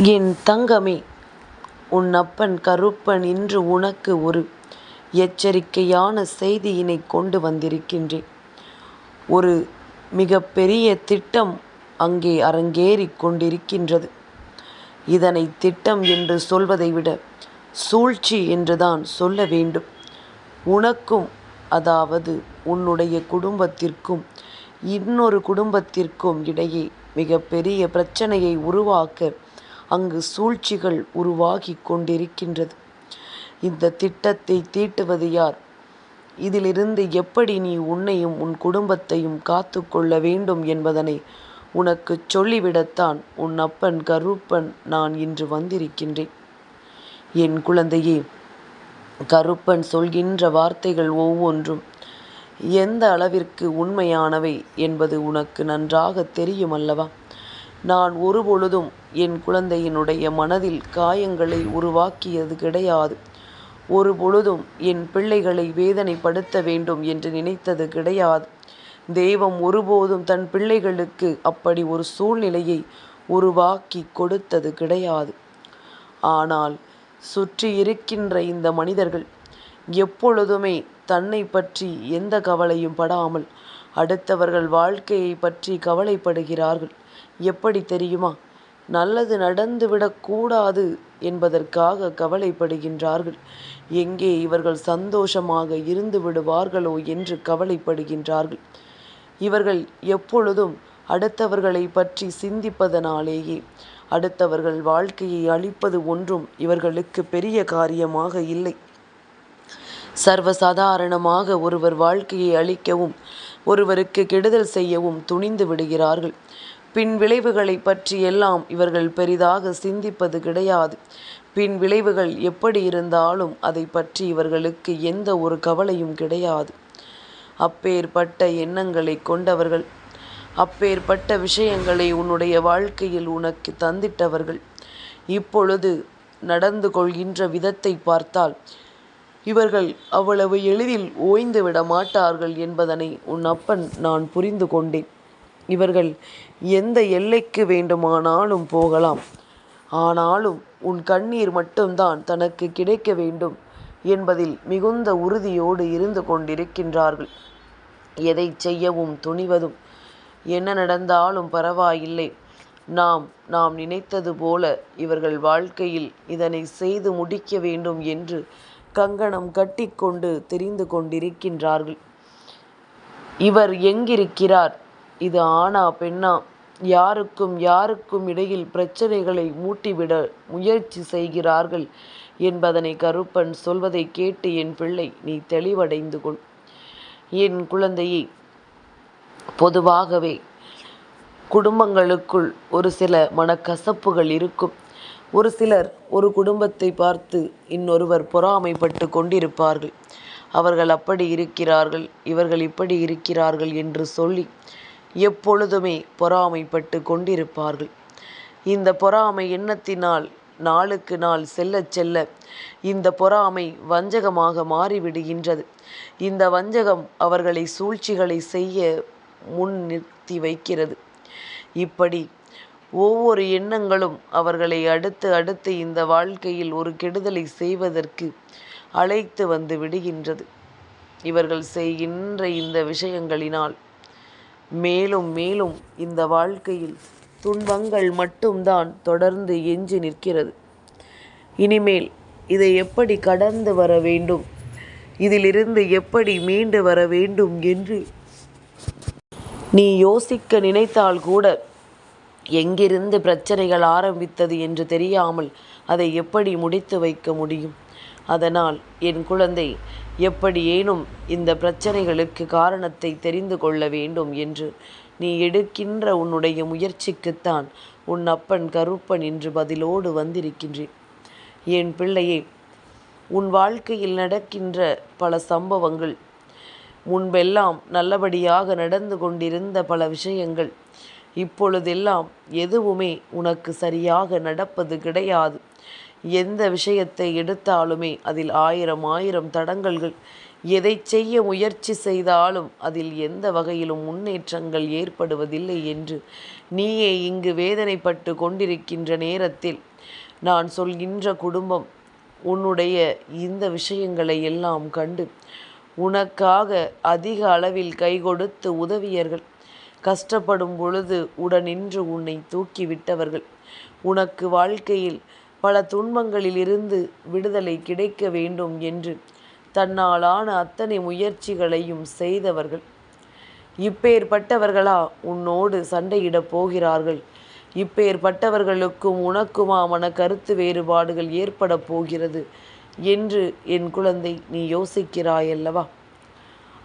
என் தங்கமே உன் அப்பன் கருப்பன் இன்று உனக்கு ஒரு எச்சரிக்கையான செய்தியினை கொண்டு வந்திருக்கின்றேன். ஒரு மிகப்பெரிய திட்டம் அங்கே அரங்கேறிக் கொண்டிருக்கின்றது. இதனை திட்டம் என்று சொல்வதை விட சூழ்ச்சி என்றுதான் சொல்ல வேண்டும். உனக்கும் அதாவது உன்னுடைய குடும்பத்திற்கும் இன்னொரு குடும்பத்திற்கும் இடையே மிகப்பெரிய பிரச்சனையை உருவாக்க அங்கு சூழ்ச்சிகள் உருவாகிக் கொண்டிருக்கின்றது. இந்த திட்டத்தை தீட்டுவது யார்? இதிலிருந்து எப்படி நீ உன்னையும் உன் குடும்பத்தையும் காத்து கொள்ள வேண்டும் என்பதனை உனக்குச் சொல்லிவிடத்தான் உன் அப்பன் கருப்பன் நான் இன்று வந்திருக்கின்றேன். என் குழந்தையே கருப்பன் சொல்கின்ற வார்த்தைகள் ஒவ்வொன்றும் எந்த அளவிற்கு உண்மையானவை என்பது உனக்கு நன்றாகத் தெரியுமல்லவா? நான் ஒருபொழுதும் என் குழந்தையினுடைய மனதில் காயங்களை உருவாக்கியது கிடையாது. ஒருபொழுதும் என் பிள்ளைகளை வேதனைப்படுத்த வேண்டும் என்று நினைத்தது கிடையாது. தெய்வம் ஒருபோதும் தன் பிள்ளைகளுக்கு அப்படி ஒரு சூழ்நிலையை உருவாக்கிக் கொடுத்தது கிடையாது. ஆனால் சுற்றி இருக்கின்ற இந்த மனிதர்கள் எப்பொழுதுமே தன்னை பற்றி எந்த கவலையும் படாமல் அடுத்தவர்கள் வாழ்க்கையை பற்றி கவலைப்படுகிறார்கள். எப்படி தெரியுமா? நல்லது நடந்துவிடக்கூடாது என்பதற்காக கவலைப்படுகின்றார்கள். எங்கே இவர்கள் சந்தோஷமாக இருந்து விடுவார்களோ என்று கவலைப்படுகின்றார்கள். இவர்கள் எப்பொழுதும் அடுத்தவர்களைப் பற்றி சிந்திப்பதனாலேயே அடுத்தவர்கள் வாழ்க்கையை அழிப்பது ஒன்றும் இவர்களுக்கு பெரிய காரியமாக இல்லை. சர்வசாதாரணமாக ஒருவர் வாழ்க்கையை அழிக்கவும் ஒருவருக்கு கெடுதல் செய்யவும் துணிந்து விடுகிறார்கள். பின் விளைவுகளைப் பற்றியெல்லாம் இவர்கள் பெரிதாக சிந்திப்பது கிடையாது. பின் விளைவுகள் எப்படி இருந்தாலும் அதை பற்றி இவர்களுக்கு எந்த ஒரு கவலையும் கிடையாது. அப்பேற்பட்ட எண்ணங்களை கொண்டவர்கள் அப்பேற்பட்ட விஷயங்களை உன்னுடைய வாழ்க்கையில் உனக்கு தந்திட்டவர்கள் இப்பொழுது நடந்து கொள்கின்ற விதத்தை பார்த்தால் இவர்கள் அவ்வளவு எளிதில் ஓய்ந்துவிட மாட்டார்கள் என்பதனை உன் அப்பன் நான் புரிந்து கொண்டேன். இவர்கள் எந்த எல்லைக்கு வேண்டுமானாலும் போகலாம். ஆனாலும் உன் கண்ணீர் மட்டும்தான் தனக்கு கிடைக்க வேண்டும் என்பதில் மிகுந்த உறுதியோடு இருந்து கொண்டிருக்கின்றார்கள். எதை செய்யவும் துணிவதும் என்ன நடந்தாலும் பரவாயில்லை நாம் நாம் நினைத்தது போல இவர்கள் வாழ்க்கையில் இதனை செய்து முடிக்க வேண்டும் என்று கங்கணம் கட்டிக்கொண்டு தெரிந்து கொண்டிருக்கின்றார்கள். இவர் எங்கிருக்கிறார்? இது ஆனா பெண்ணா? யாருக்கும் யாருக்கும் இடையில் பிரச்சனைகளை மூட்டிவிட முயற்சி செய்கிறார்கள் என்பதனை கருப்பன் சொல்வதைக் கேட்டு என் பிள்ளை நீ தெளிவடைந்து கொள். என் குழந்தையை பொதுவாகவே குடும்பங்களுக்குள் ஒரு சில மனக்கசப்புகள் இருக்கும். ஒரு சிலர் ஒரு குடும்பத்தை பார்த்து இன்னொருவர் பொறாமைப்பட்டு கொண்டிருப்பார்கள். அவர்கள் அப்படி இருக்கிறார்கள் இவர்கள் இப்படி இருக்கிறார்கள் என்று சொல்லி எப்பொழுதுமே பொறாமைப்பட்டு கொண்டிருப்பார்கள். இந்த பொறாமை எண்ணத்தினால் நாளுக்கு நாள் செல்ல செல்ல இந்த பொறாமை வஞ்சகமாக மாறிவிடுகின்றது. இந்த வஞ்சகம் அவர்களை சூழ்ச்சிகளை செய்ய முன் நிறுத்தி வைக்கிறது. இப்படி ஒவ்வொரு எண்ணங்களும் அவர்களை அடுத்து அடுத்து இந்த வாழ்க்கையில் ஒரு கெடுதலை செய்வதற்கு அழைத்து வந்து விடுகின்றது. இவர்கள் செய்கின்ற இந்த விஷயங்களினால் மேலும் மேலும் இந்த வாழ்க்கையில் துன்பங்கள் மட்டும்தான் தொடர்ந்து எஞ்சி நிற்கிறது. இனிமேல் இதை எப்படி கடந்து வர வேண்டும்? இதிலிருந்து எப்படி மீண்டு வர வேண்டும் என்று நீ யோசிக்க நினைத்தால் கூட எங்கிருந்து பிரச்சனைகள் ஆரம்பித்தது என்று தெரியாமல் அதை எப்படி முடித்து வைக்க முடியும்? அதனால் என் குழந்தை எப்படியேனும் இந்த பிரச்சனைகளுக்கு காரணத்தை தெரிந்து கொள்ள வேண்டும் என்று நீ எடுக்கின்ற உன்னுடைய முயற்சிக்குத்தான் உன் அப்பன் கருப்பன் என்று பதிலோடு வந்திருக்கின்றேன். என் பிள்ளையே உன் வாழ்க்கையில் நடக்கின்ற பல சம்பவங்கள் முன்பெல்லாம் நல்லபடியாக நடந்து கொண்டிருந்த பல விஷயங்கள் இப்பொழுதெல்லாம் எதுவுமே உனக்கு சரியாக நடப்பது கிடையாது. எந்த விஷயத்தை எடுத்தாலுமே அதில் ஆயிரம் ஆயிரம் தடங்கல்கள் எதை செய்ய முயற்சி செய்தாலும் அதில் எந்த வகையிலும் முன்னேற்றங்கள் ஏற்படுவதில்லை என்று நீயே இங்கு வேதனைப்பட்டு கொண்டிருக்கின்ற நேரத்தில் நான் சொல்கின்ற குடும்பம் உன்னுடைய இந்த விஷயங்களை எல்லாம் கண்டு உனக்காக அதிக அளவில் கை கொடுத்து உதவியர்கள் கஷ்டப்படும் பொழுது உடனின்று உன்னை தூக்கிவிட்டவர்கள். உனக்கு வாழ்க்கையில் பல துன்பங்களில் இருந்து விடுதலை கிடைக்க வேண்டும் என்று தன்னாலான அத்தனை முயற்சிகளையும் செய்தவர்கள். இப்பேற்பட்டவர்களா உன்னோடு சண்டையிடப் போகிறார்கள். இப்பேற்பட்டவர்களுக்கும் உனக்குமாமன கருத்து வேறுபாடுகள் ஏற்பட போகிறது என்று என் குழந்தை நீ யோசிக்கிறாயல்லவா?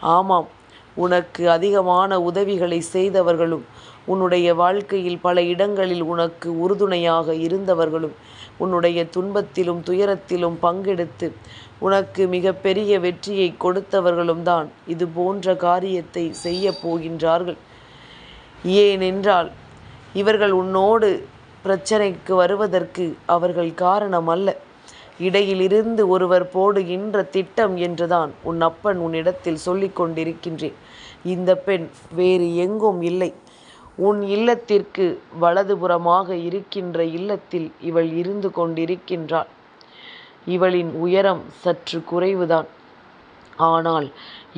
ஆமாம் உனக்கு அதிகமான உதவிகளை செய்தவர்களும் உன்னுடைய வாழ்க்கையில் பல இடங்களில் உனக்கு உறுதுணையாக இருந்தவர்களும் உன்னுடைய துன்பத்திலும் துயரத்திலும் பங்கெடுத்து உனக்கு மிகப்பெரிய வெற்றியை கொடுத்தவர்களும் தான் இது போன்ற காரியத்தை செய்ய போகின்றார்கள். ஏனென்றால் இவர்கள் உன்னோடு பிரச்சனைக்கு வருவதற்கு அவர்கள் காரணம் அல்ல இடையிலிருந்து ஒருவர் போடுகின்ற திட்டம் என்றுதான் உன் அப்பன் உன்னிடத்தில் சொல்லிக் கொண்டிருக்கின்றேன். இந்த பெண் வேறு எங்கும் இல்லை. உன் இல்லத்திற்கு வலதுபுறமாக இருக்கின்ற இல்லத்தில் இவள் இருந்து கொண்டிருக்கின்றாள். இவளின் உயரம் சற்று குறைவுதான். ஆனால்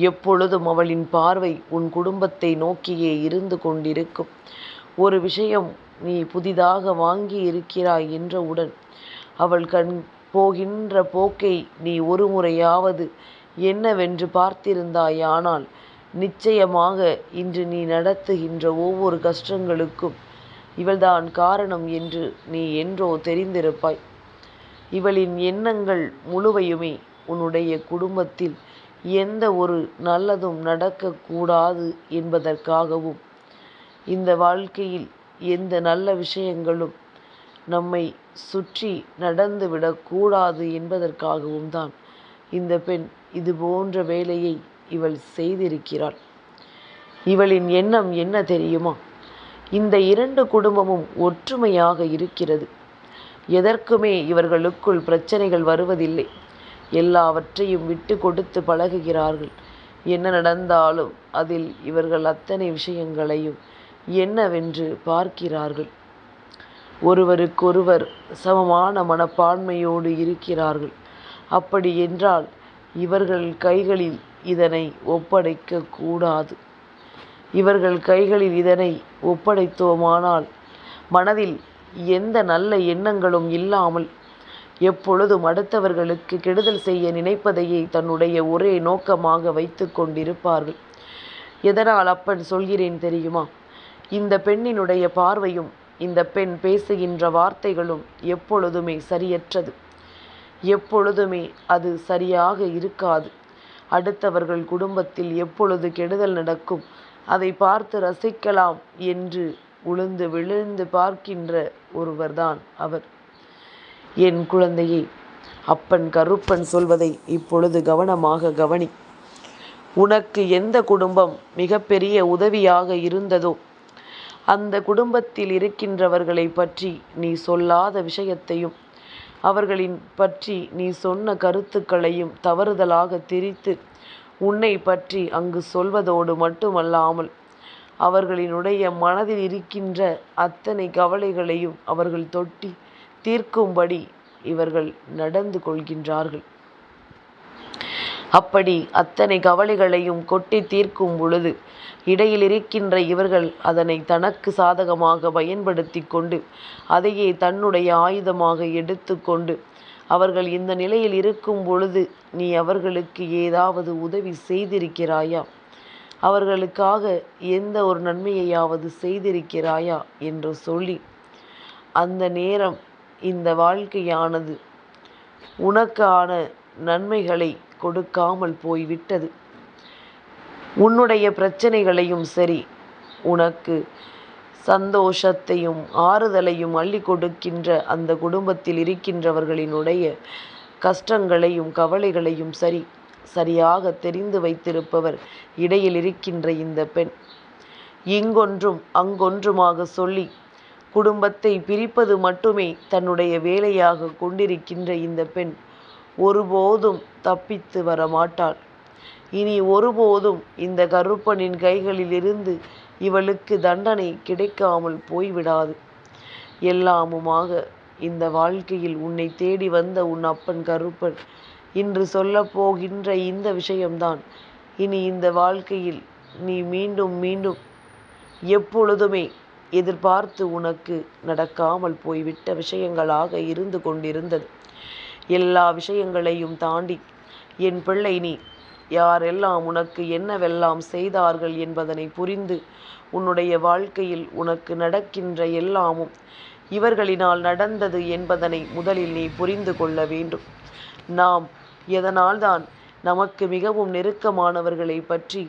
எப்பொழுதும் அவளின் பார்வை உன் குடும்பத்தை நோக்கியே இருந்து கொண்டிருக்கும். ஒரு விஷயம் நீ புதிதாக வாங்கி இருக்கிறாய் என்றவுடன் அவள் கண் போகின்ற போக்கை நீ ஒரு முறையாவது என்னவென்று பார்த்திருந்தாயானால் நிச்சயமாக இன்று நீ நடத்துகின்ற ஒவ்வொரு கஷ்டங்களுக்கும் இவள்தான் காரணம் என்று நீ என்றோ தெரிந்திருப்பாய். இவளின் எண்ணங்கள் முழுவையுமே உன்னுடைய குடும்பத்தில் எந்த ஒரு நல்லதும் நடக்கக்கூடாது என்பதற்காகவும் இந்த வாழ்க்கையில் எந்த நல்ல விஷயங்களும் நம்மை சுற்றி நடந்துவிடக்கூடாது என்பதற்காகவும் தான் இந்த பெண் இது போன்ற வேலையை இவள் செய்திருக்கிறாள். இவளின் எண்ணம் என்ன தெரியுமா? இந்த இரண்டு குடும்பமும் ஒற்றுமையாக இருக்கிறது. எதற்குமே இவர்களுக்குள் பிரச்சனைகள் வருவதில்லை. எல்லாவற்றையும் விட்டு கொடுத்து பழகுகிறார்கள். என்ன நடந்தாலும் அதில் இவர்கள் அத்தனை விஷயங்களையும் என்னவென்று பார்க்கிறார்கள். ஒருவருக்கொருவர் சமமான மனப்பான்மையோடு இருக்கிறார்கள். அப்படி என்றால் இவர்கள் கைகளில் இதனை ஒப்படைக்க கூடாது. இவர்கள் கைகளில் இதனை ஒப்படைத்தோமானால் மனதில் எந்த நல்ல எண்ணங்களும் இல்லாமல் எப்பொழுதும் அடுத்தவர்களுக்கு கெடுதல் செய்ய நினைப்பதையே தன்னுடைய ஒரே நோக்கமாக வைத்து கொண்டிருப்பார்கள். எதனால் அப்பன் சொல்கிறேன் தெரியுமா? இந்த பெண்ணினுடைய பார்வையும் இந்த பெண் பேசுகின்ற வார்த்தைகளும் எப்பொழுதுமே சரியற்றது. எப்பொழுதுமே அது சரியாக இருக்காது. அடுத்தவர்கள் குடும்பத்தில் எப்பொழுது கெடுதல் நடக்கும் அதை பார்த்து ரசிக்கலாம் என்று உளுந்து விழுந்து பார்க்கின்ற ஒருவர்தான் அவர். என் குழந்தையே அப்பன் கருப்பன் சொல்வதை இப்பொழுது கவனமாக கவனி. உனக்கு எந்த குடும்பம் மிகப்பெரிய உதவியாக இருந்ததோ அந்த குடும்பத்தில் இருக்கின்றவர்களை பற்றி நீ சொல்லாத விஷயத்தையும் அவர்களின் பற்றி நீ சொன்ன கருத்துக்களையும் தவறுதலாக திரித்து உன்னை பற்றி அங்கு சொல்வதோடு மட்டுமல்லாமல் அவர்களினுடைய மனதில் இருக்கின்ற அத்தனை கவலைகளையும் அவர்கள் தொட்டி தீர்க்கும்படி இவர்கள் நடந்து கொள்கின்றார்கள். அப்படி அத்தனை கவலைகளையும் கொட்டி தீர்க்கும் பொழுது இடையில் இருக்கின்ற இவர்கள் அதனை தனக்கு சாதகமாக பயன்படுத்தி கொண்டு அதையே தன்னுடைய ஆயுதமாக எடுத்துக்கொண்டு அவர்கள் இந்த நிலையில் இருக்கும் பொழுது நீ அவர்களுக்கு ஏதாவது உதவி செய்திருக்கிறாயா? அவர்களுக்காக எந்த ஒரு நன்மையையாவது செய்திருக்கிறாயா? என்று சொல்லி அந்த நேரம் இந்த வாழ்க்கையானது உனக்கான நன்மைகளை கொடுக்காமல் போய்விட்டது. உன்னுடைய பிரச்சனைகளையும் சரி உனக்கு சந்தோஷத்தையும் ஆறுதலையும் அள்ளி கொடுக்கின்ற அந்த குடும்பத்தில் இருக்கின்றவர்களினுடைய கஷ்டங்களையும் கவலைகளையும் சரி சரியாக தெரிந்து வைத்திருப்பவர் இடையில் இருக்கின்ற இந்த பெண். இங்கொன்றும் அங்கொன்றுமாக சொல்லி குடும்பத்தை பிரிப்பது மட்டுமே தன்னுடைய வேலையாக கொண்டிருக்கின்ற இந்த பெண் ஒருபோதும் தப்பித்து வர மாட்டாள் இனி ஒருபோதும் இந்த கருப்பனின் கைகளிலிருந்து இவளுக்கு தண்டனை கிடைக்காமல் போய்விடாது. எல்லாமுமாக இந்த வாழ்க்கையில் உன்னை தேடி வந்த உன் அப்பன் கருப்பன் இன்று சொல்லப்போகின்ற இந்த விஷயம்தான் இனி இந்த வாழ்க்கையில் நீ மீண்டும் மீண்டும் எப்பொழுதுமே எதிர்பார்த்து உனக்கு நடக்காமல் போய்விட்ட விஷயங்களாக இருந்து கொண்டிருந்தது. எல்லா விஷயங்களையும் தாண்டி என் பிள்ளை நீ யாரெல்லாம் உனக்கு என்னவெல்லாம் செய்தார்கள் என்பதனை புரிந்து உன்னுடைய வாழ்க்கையில் உனக்கு நடக்கின்ற எல்லாமும் இவர்களினால் நடந்தது என்பதனை முதலில் நீ புரிந்து கொள்ள வேண்டும். நாம் எதனால்தான் நமக்கு மிகவும் நெருக்கமானவர்களை பற்றி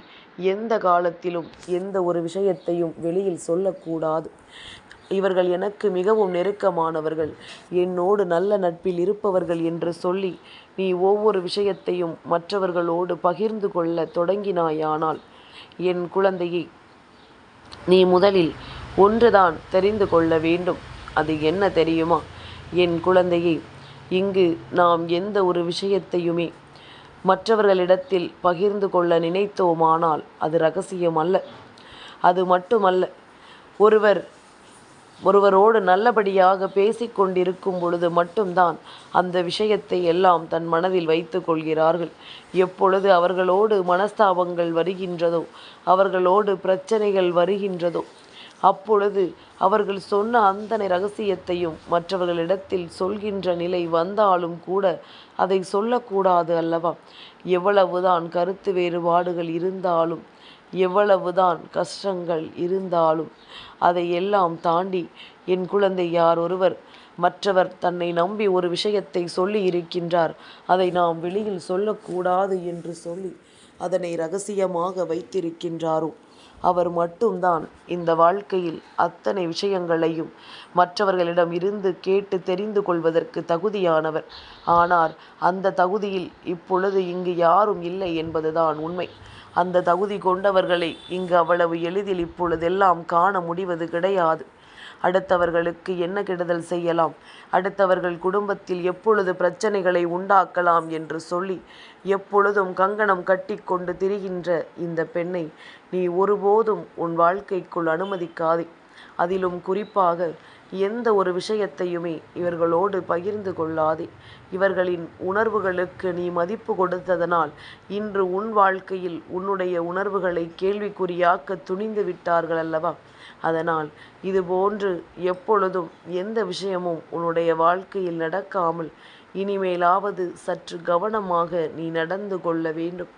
எந்த காலத்திலும் எந்த ஒரு விஷயத்தையும் வெளியில் சொல்லக்கூடாது. இவர்கள் எனக்கு மிகவும் நெருக்கமானவர்கள் என்னோடு நல்ல நட்பில் இருப்பவர்கள் என்று சொல்லி நீ ஒவ்வொரு விஷயத்தையும் மற்றவர்களோடு பகிர்ந்து கொள்ள தொடங்கினாயானால் என் குழந்தையை நீ முதலில் ஒன்றுதான் தெரிந்து கொள்ள வேண்டும். அது என்ன தெரியுமா? என் குழந்தையை இங்கு நாம் எந்த ஒரு விஷயத்தையுமே மற்றவர்களிடத்தில் பகிர்ந்து கொள்ள நினைத்தோமானால் அது ரகசியம் அல்ல. அது மட்டுமல்ல ஒருவர் ஒருவரோடு நல்லபடியாக பேசிக்கொண்டிருக்கும் பொழுது மட்டும்தான் அந்த விஷயத்தை எல்லாம் தன் மனதில் வைத்து கொள்கிறார்கள். எப்பொழுது அவர்களோடு மனஸ்தாபங்கள் வருகின்றதோ அவர்களோடு பிரச்சனைகள் வருகின்றதோ அப்பொழுது அவர்கள் சொன்ன அந்தனை ரகசியத்தையும் மற்றவர்களிடத்தில் சொல்கின்ற நிலை வந்தாலும் கூட அதை சொல்லக்கூடாது அல்லவா? எவ்வளவுதான் கருத்து வேறுபாடுகள் இருந்தாலும் எவ்வளவுதான் கஷ்டங்கள் இருந்தாலும் அதையெல்லாம் தாண்டி என் குழந்தை யாரொருவர் மற்றவர் தன்னை நம்பி ஒரு விஷயத்தை சொல்லி இருக்கின்றார் அதை நாம் வெளியில் சொல்லக்கூடாது என்று சொல்லி அதனை ரகசியமாக வைத்திருக்கின்றாரோ அவர் மட்டும்தான் இந்த வாழ்க்கையில் அத்தனை விஷயங்களையும் மற்றவர்களிடம் இருந்து கேட்டு தெரிந்து கொள்வதற்கு தகுதியானவர். ஆனால் அந்த தகுதியில் இப்பொழுது இங்கு யாரும் இல்லை என்பதுதான் உண்மை. அந்த தகுதி கொண்டவர்களை இங்கு அவ்வளவு எளிதில் இப்பொழுதெல்லாம் காண முடிவது கிடையாது. அடுத்தவர்களுக்கு என்ன கெடுதல் செய்யலாம் அடுத்தவர்கள் குடும்பத்தில் எப்பொழுது பிரச்சனைகளை உண்டாக்கலாம் என்று சொல்லி எப்பொழுதும் கங்கணம் கட்டிக் கொண்டு திரிகின்ற இந்த பெண்ணை நீ ஒருபோதும் உன் வாழ்க்கைக்குள் அனுமதிக்காதே. அதிலும் குறிப்பாக எந்த ஒரு விஷயத்தையுமே இவர்களோடு பகிர்ந்து கொள்ளாதே. இவர்களின் உணர்வுகளுக்கு நீ மதிப்பு கொடுத்ததனால் இன்று உன் வாழ்க்கையில் உன்னுடைய உணர்வுகளை கேள்விக்குறியாக்க துணிந்து விட்டார்கள் அல்லவா? அதனால் இதுபோன்று எப்பொழுதும் எந்த விஷயமும் உன்னுடைய வாழ்க்கையில் நடக்காமல் இனிமேலாவது சற்று கவனமாக நீ நடந்து கொள்ள வேண்டும்.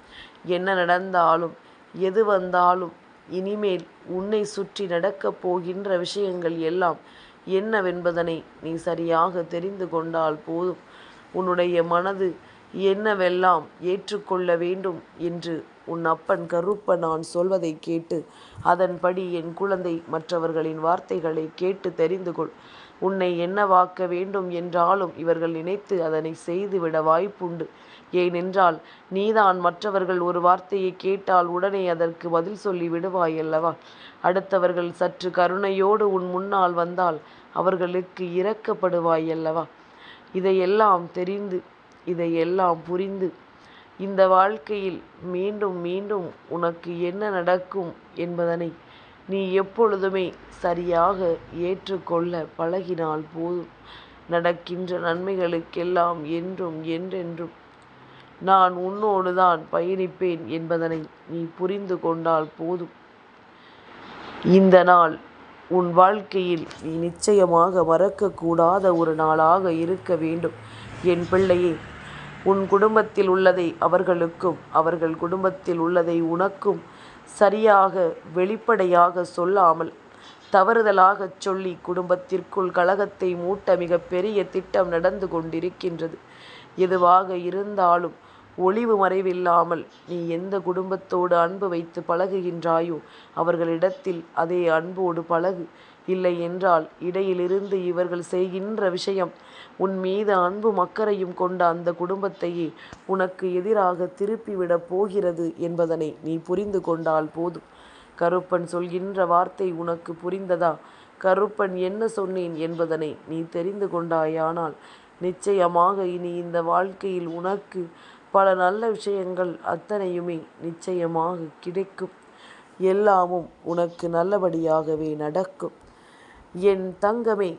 என்ன நடந்தாலும் எது வந்தாலும் இனிமேல் உன்னை சுற்றி நடக்கப் போகின்ற விஷயங்கள் எல்லாம் என்னவென்பதனை நீ சரியாக தெரிந்து கொண்டால் போதும். உன்னுடைய மனது என்னவெல்லாம் ஏற்றுக்கொள்ள வேண்டும் என்று உன் அப்பன் கருப்பன் நான் சொல்வதை கேட்டு அதன்படி என் குழந்தை மற்றவர்களின் வார்த்தைகளை கேட்டு தெரிந்து கொள். உன்னை என்னவாக்க வேண்டும் என்றாலும் இவர்கள் நினைத்து அதனை செய்துவிட வாய்ப்புண்டு. ஏனென்றால் நீதான் மற்றவர்கள் ஒரு வார்த்தையை கேட்டால் உடனே அதற்கு பதில் சொல்லி விடுவாய் அல்லவா? அடுத்தவர்கள் சற்று கருணையோடு உன் முன்னால் வந்தால் அவர்களுக்கு இரக்கப்படுவாய் அல்லவா? இதையெல்லாம் தெரிந்து இதையெல்லாம் புரிந்து இந்த வாழ்க்கையில் மீண்டும் மீண்டும் உனக்கு என்ன நடக்கும் என்பதனை நீ எப்பொழுதுமே சரியாக ஏற்றுக்கொள்ள பழகினால் போதும். நடக்கின்ற நன்மைகளுக்கெல்லாம் என்றும் என்றென்றும் நான் உன்னோடுதான் பயணிப்பேன் என்பதனை நீ புரிந்து கொண்டால் போதும். இந்த நாள் உன் வாழ்க்கையில் நீ நிச்சயமாக மறக்கக்கூடாத ஒரு நாளாக இருக்க வேண்டும். என் பிள்ளையே உன் குடும்பத்தில் உள்ளதை அவர்களுக்கும் அவர்கள் குடும்பத்தில் உள்ளதை உனக்கும் சரியாக வெளிப்படையாக சொல்லாமல் தவறுதலாகச் சொல்லி குடும்பத்திற்குள் கலகத்தை மூட்ட மிக பெரிய திட்டம் நடந்து கொண்டிருக்கின்றது. எதுவாக இருந்தாலும் ஒளிவு மறைவில்லாமல் நீ எந்த குடும்பத்தோடு அன்பு வைத்து பழகுகின்றாயோ அவர்களிடத்தில் அதே அன்போடு பழகு. இல்லை என்றால் இடையிலிருந்து இவர்கள் செய்கின்ற விஷயம் உன் மீது அன்பும் அக்கறையும் கொண்ட அந்த குடும்பத்தையே உனக்கு எதிராக திருப்பிவிடப் போகிறது என்பதனை நீ புரிந்து கொண்டால் போதும். கருப்பன் சொல்கின்ற வார்த்தை உனக்கு புரிந்ததா? கருப்பன் என்ன சொன்னேன் என்பதனை நீ தெரிந்து கொண்டாயானால் நிச்சயமாக இனி இந்த வாழ்க்கையில் உனக்கு பல நல்ல விஷயங்கள் அத்தனையுமே நிச்சயமாக கிடைக்கும் எல்லாமும் உனக்கு நல்லபடியாகவே நடக்கும் என் தங்கமே